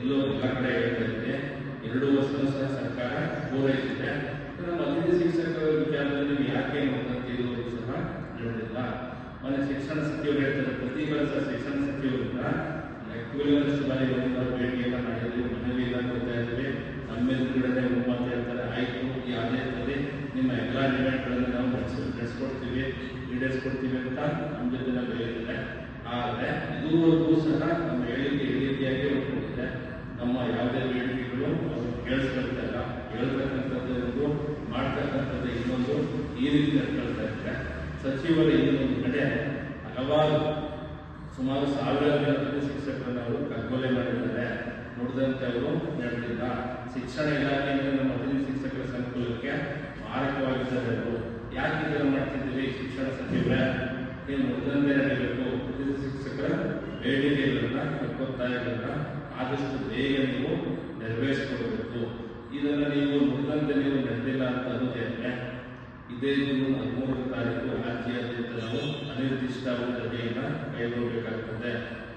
ಎಲ್ಲೋ ಹೇಳ್ತಾ ಇದೆ ಎರಡು ವರ್ಷದ ಸಹ ಸರ್ಕಾರ ಪೂರೈಸಿದೆ ಅತಿಥಿ ಶಿಕ್ಷಕರ ವಿಚಾರದಲ್ಲಿ ಯಾಕೆ ಇದು ಸಹ ನಡೆದಿಲ್ಲ ಮೊನ್ನೆ ಶಿಕ್ಷಣ ಸಚಿವರು ಹೇಳ್ತಾರೆ, ಪ್ರತಿ ವರ್ಷ ಶಿಕ್ಷಣ ಸಚಿವರಿಂದ ಒಂದಷ್ಟು ಬಾರಿ ಒಂದು ಭೇಟಿಯನ್ನು ಮಾಡಿದ್ವಿ. ಮನವಿ ಇಲ್ಲ ಕೊಡ್ತಾ ಇದ್ವಿ. ಹೋಗುವ ಅಂತ ಹೇಳ್ತಾರೆ ಆಯ್ತು ಯಾವುದೇ ಇರ್ತದೆ ನಿಮ್ಮ ಎಲ್ಲ ಡಿಮ್ಯಾಂಡ್ಗಳನ್ನು ನಾವು ನಡೆಸಿ ನಡೆಸ್ಕೊಡ್ತೀವಿ, ಈಡೇರಿಸ್ಕೊಡ್ತೀವಿ ಅಂತ ನಮ್ಮ ಜೊತೆ ನಾವು ಆದರೆ ಇದುವರೆಗೂ ಸಹ ನಮ್ಮ ಹೇಳಿಕೆ ಈ ನಮ್ಮ ಯಾವುದೇ ಬೇಡಿಕೆಗಳು ಅವರು ಕೇಳಿಸ್ಕೊಳ್ತಾ ಇಲ್ಲ ಒಂದು, ಮಾಡ್ತಕ್ಕಂಥದ್ದು ಇನ್ನೊಂದು, ಈ ರೀತಿ ನಡ್ಕೊಳ್ತಾ ಇದ್ದಾರೆ. ಸಚಿವರ ಇನ್ನೊಂದು ಕಡೆ ಹಲವಾರು, ಸುಮಾರು ಸಾವಿರಾರು ಶಿಕ್ಷಕರನ್ನ ಅವರು ಕಗ್ಗೊಲೆ ಮಾಡಿದ್ದಾರೆ. ನೋಡಿದಂತೆ ಅವರು ನಡೆದಿಲ್ಲ ಶಿಕ್ಷಣ ಇಲಾಖೆಯಿಂದ ನಮ್ಮ ಅತಿಥಿ ಶಿಕ್ಷಕರ ಸಂಕುಲಕ್ಕೆ ಮಾರಕವಾಗಿದ್ದಾರೆ ಅವರು. ಯಾಕೆ ಇದನ್ನು ಮಾಡ್ತಿದ್ದೀವಿ ಶಿಕ್ಷಣ ಸಚಿವರೇ? ನೀವು ಮೊದಲನೇ ನಡೀಬೇಕು? ಅತಿಥಿ ಶಿಕ್ಷಕರ ಬೇಡಿಕೆಗಳನ್ನ ಒತ್ತಾಯಗಳನ್ನ ಆದಷ್ಟು ಬೇಗ ನೀವು ನೆರವೇರಿಸಿಕೊಡ್ಬೇಕು ಇದನ್ನು ನೀವು ನುಡಿದಂತೆ ನೀವು ನಡೆದಿಲ್ಲ ಅಂತ ಅನ್ನೋದೇನೆ ಇದೇ ಜೂನ್ ಹದಿಮೂರನೇ ತಾರೀಕು ರಾಜ್ಯಾದ್ಯಂತ ನಾವು ಅನಿರ್ದಿಷ್ಟಾವಧಿಯನ್ನು ಕೈಗೊಳ್ಳಬೇಕಾಗ್ತದೆ.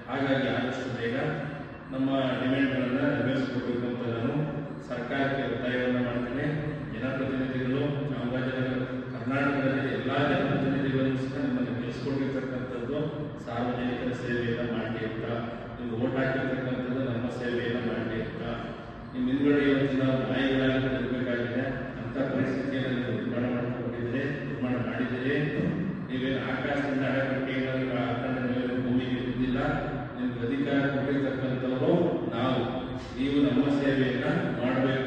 ಹಾಗಾಗಿ ಆದಷ್ಟು ಬೇಗ ನಮ್ಮ ಡಿಮ್ಯಾಂಡ್ಗಳನ್ನು ನೆರವೇರಿಸ್ಕೊಡ್ಬೇಕು ಅಂತ ನಾನು ಸರ್ಕಾರಕ್ಕೆ ಒತ್ತಾಯವನ್ನು ಮಾಡ್ತೇನೆ. ಜನಪ್ರತಿನಿಧಿಗಳು ಚಾಮರಾಜನಗರ ಕರ್ನಾಟಕದಲ್ಲಿ ಎಲ್ಲ ಜನಪ್ರತಿನಿಧಿಗಳನ್ನು ಸಹ ನಿಮ್ಮನ್ನು ಗೆಲ್ಲಿಸ್ಕೊಂಡಿರ್ತಕ್ಕಂಥದ್ದು ಸಾರ್ವಜನಿಕರ ಸೇವೆಯನ್ನು ಮಾಡಿ ಅಂತ ಪರಿಸ್ಥಿತಿಯನ್ನು ನಿರ್ಮಾಣ ಮಾಡಿಕೊಂಡಿದ್ರೆ ನಿರ್ಮಾಣ ಮಾಡಿದರೆ ನೀವೇನು ಆಕಾಶದಿಂದ ಏನಾದರೂ ಹಾಕೊಂಡು ನೀವೇನು ಭೂಮಿಗೆ ಬಿದ್ದಿಲ್ಲ ನಿಮ್ಗೆ ಅಧಿಕಾರ ಕೊಟ್ಟಿರ್ತಕ್ಕಂಥವರು ನಾವು ನೀವು ನಮ್ಮ ಸೇವೆಯನ್ನು ಮಾಡಬೇಕು.